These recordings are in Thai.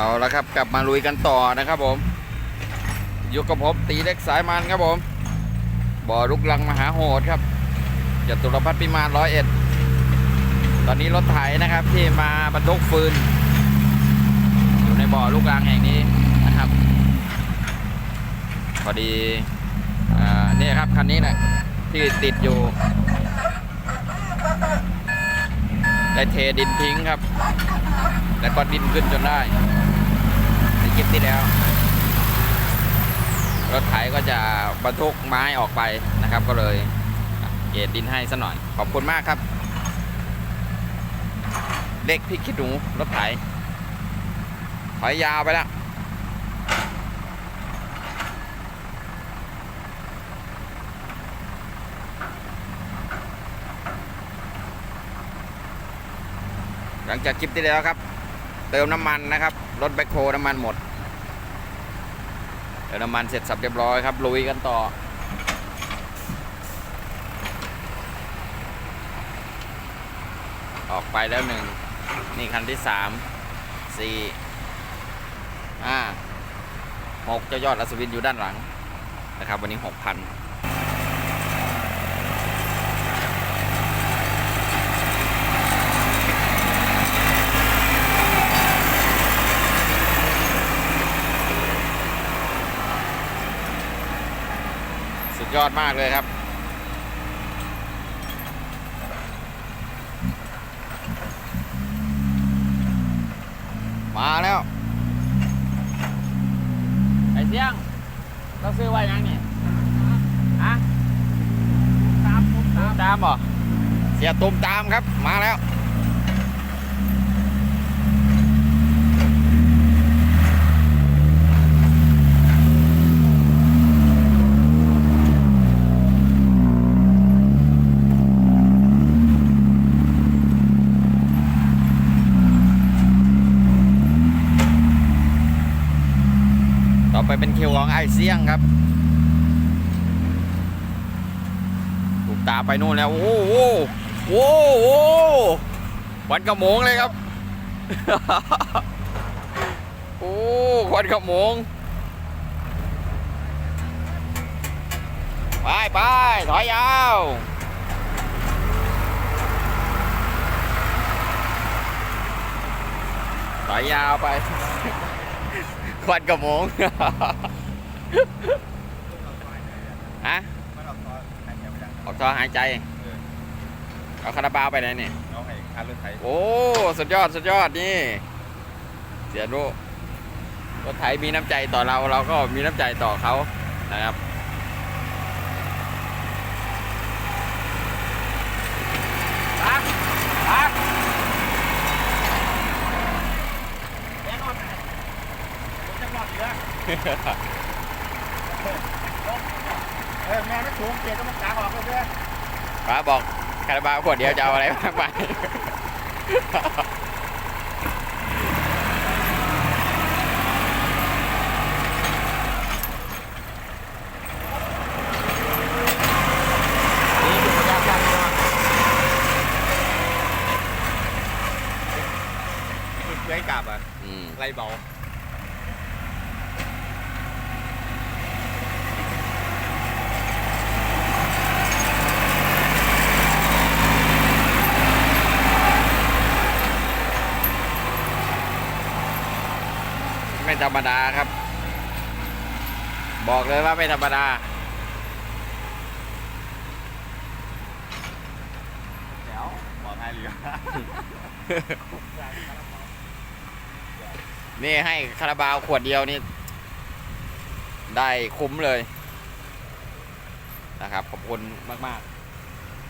เอาละครับกลับมาลุยกันต่อนะครับผมยู่กับผมตีเล็กสายมันครับผม บ่อลุกลังมหาโหดครับจตุรพัฒน์พิมานร้อยเอ็ดตอนนี้รถไถนะครับที่มาบรรทุกฟืน อยู่ในบ่อลูกรังแห่งนี้นะครับ พอดีอนี่ครับคันนี้แหละที่ติดอยู่ได้เทดินทิ้งครับ แล้วก็ดินขึ้นจนได้ ลิปที่แล้ว รถไถก็จะบรรทุกไม้ออกไปนะครับ ก็เลยเกตดินให้ซะหน่อย ขอบคุณมากครับ เด็กพี่คิดหนูรถไถถอยยาวไปแล้วหลังจากคลิปที่แล้วครับ เติมน้ำมันนะครับ รถแบคโฮน้ำมันหมด เติมน้ำมันเสร็จสับเรียบร้อยครับลุยกันต่อ ออกไปแล้วหนึ่งนี่คันที่สามสี่ห้าหกเจ้ายอดอัศวินอยู่ด้านหลังนะครับ วันนี้หกพัน สุดยอดมากเลยครับ มาแล้ว ไอ้เสี่ยงเราซื้อไว้ยังนี่ฮะตามผมตูตามมตามเหรอเสียตูมตามครับ มาแล้ว ไปเป็นคิวของไอเซียงครับถูกตาไปนู่นแล้ว โอ้โหโอ้โหควันกระโมงเลยครับ โอ้ควันกระโมง ไปไปถอยยาวถอยยาวไป ควันกระโมงฮะมันออกตอนไหนยังไม่ได้ออกท่อหายใจ เอาคาราบาวไปไหนเนี่ยเอาให้คันรถไถโอ้ สุดยอด สุดยอด นี่ เสียรู้รถไถมีน้ำใจต่อเรา เราก็มีน้ำใจต่อเขานะครับ ปักปักแน่นอนผมจะบอกอยู่แล้ว เออแม่ไม่สูงเกียร์ก็มันกางออกเลยเด้อป้าบอกคาราบาวขวดเดียวจะเอาอะไรมากมายนี่อยู่ยากจังเลยเพื่อให้กลับอะอืมไรเบา ธรรมดาครับ บอกเลยว่าไม่ธรรมดาเดี๋ยวบอกง่ายเลยนี่ให้คาราบาวขวดเดียวนี่ ได้คุ้มเลย นะครับ ขอบคุณมาก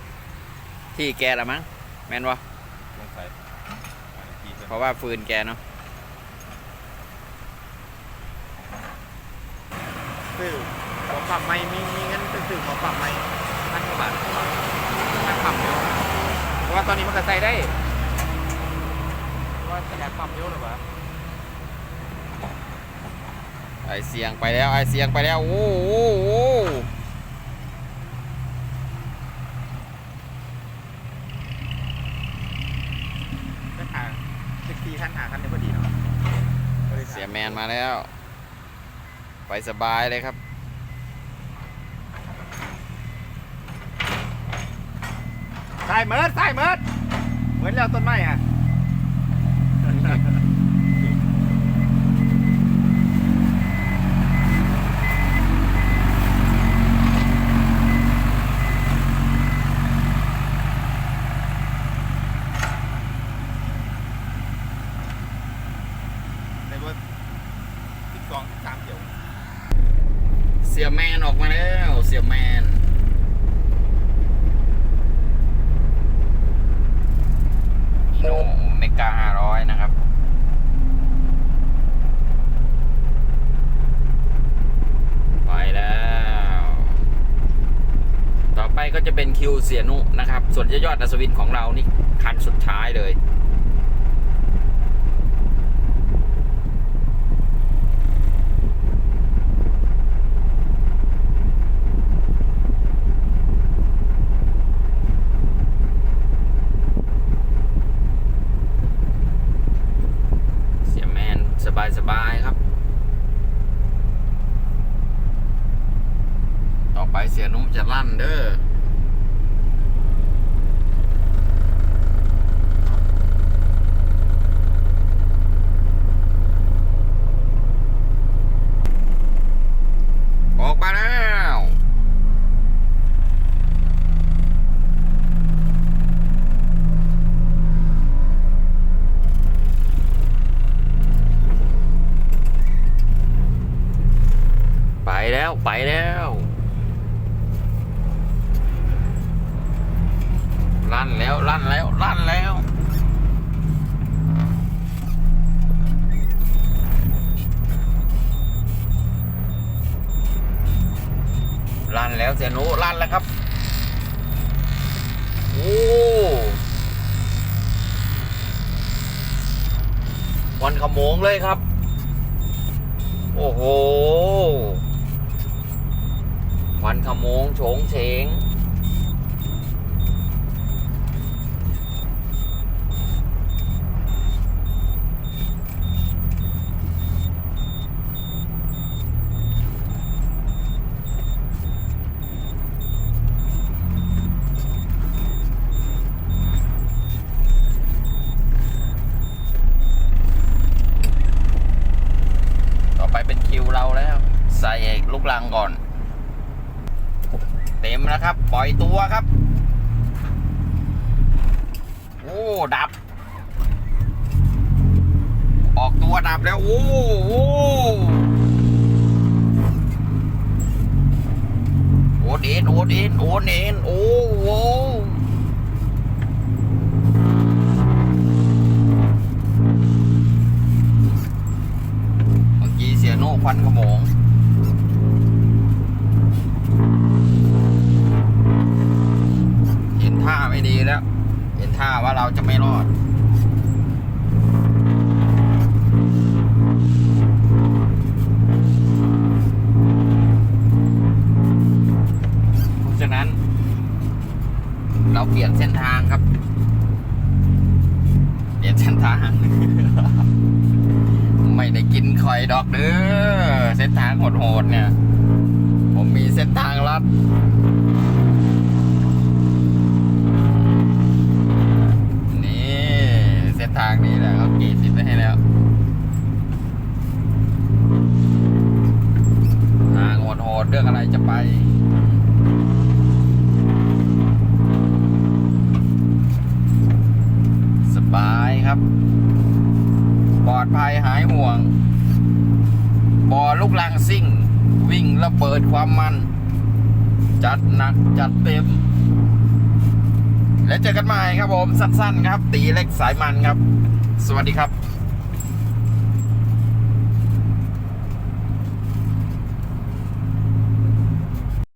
ๆ ที่แกละมั้ง แม่นวะสงสัยกี่เพราะว่าฟืนแกเนาะ ซื้อหัวปรับไม่มีมีเงินไปซื้อหัวปรับไม่พันกว่าบาทมันปรับเยอะเพราะว่าตอนนี้มันก็ใส่ได้ว่าขยายปรับเยอะหรือเปล่าไอเสียงไปแล้วไอเสียงไปแล้ว โอ้โหโอ้โหก็หาสิบสี่คันหาคันนี้พอดีเนาะเสียแมนมาแล้ว ไปสบายเลยครับสายเมิร์ดสายเมิร์ดเหมือนแล้วต้นไม้อะ ในว่าสิบสองสิบสามเดี๋ยว เสียแมนออกมาียแมนโนเมกาห้าร้อยนะครับ ไปแล้ว ต่อไปก็จะเป็นคิวเสียนุนะครับ ส่วนยอดอัศวินของเรานี่คันสุดท้ายเลย เสียแมน สบายสบายๆครับ ต่อไปเสียนุจะลั่นเด้ออกมาแล้ว ไปแล้ว ลั่นแล้วลั่นแล้วลั่นแล้วลั่นแล้วเสียนูลั่นแล้วครับ โอ้วันขโมงเลยครับ โอ้โห ควันขโมงโฉงเฉงต่อไปเป็นคิวเราแล้ว ใส่ลูกลังก่อน ต็มแล้วครับ ปล่อยตัวครับ โอ้ ดับ ออกตัวดับแล้ว โอ้โอ้โอนเอ็นโอนเอ็นโอนเอ็นโอ้โหเมื่อกี้เสียโน่ควันขโมง ไม่ดีแล้ว เห็นท่าว่าเราจะไม่รอดเพราะฉะนั้น เราเปลี่ยนเส้นทางครับ เปลี่ยนเส้นทาง ไม่ได้กินคอยดอกเด้อเส้นทางโหดๆเนี่ย ผมมีเส้นทางลัด ทางนี้แหละเขากรีดติดไว้ให้แล้วทางโหดๆเรื่องอะไรจะไปสบายครับ ปลอดภัยหายห่วง บ่อลูกลังซิ่ง วิ่งระเบิดความมัน จัดหนักจัดเต็ม แล้วเจอกันใหม่ครับผมสั้นๆครับ ตีเล็กสายมันครับ สวัสดีครับ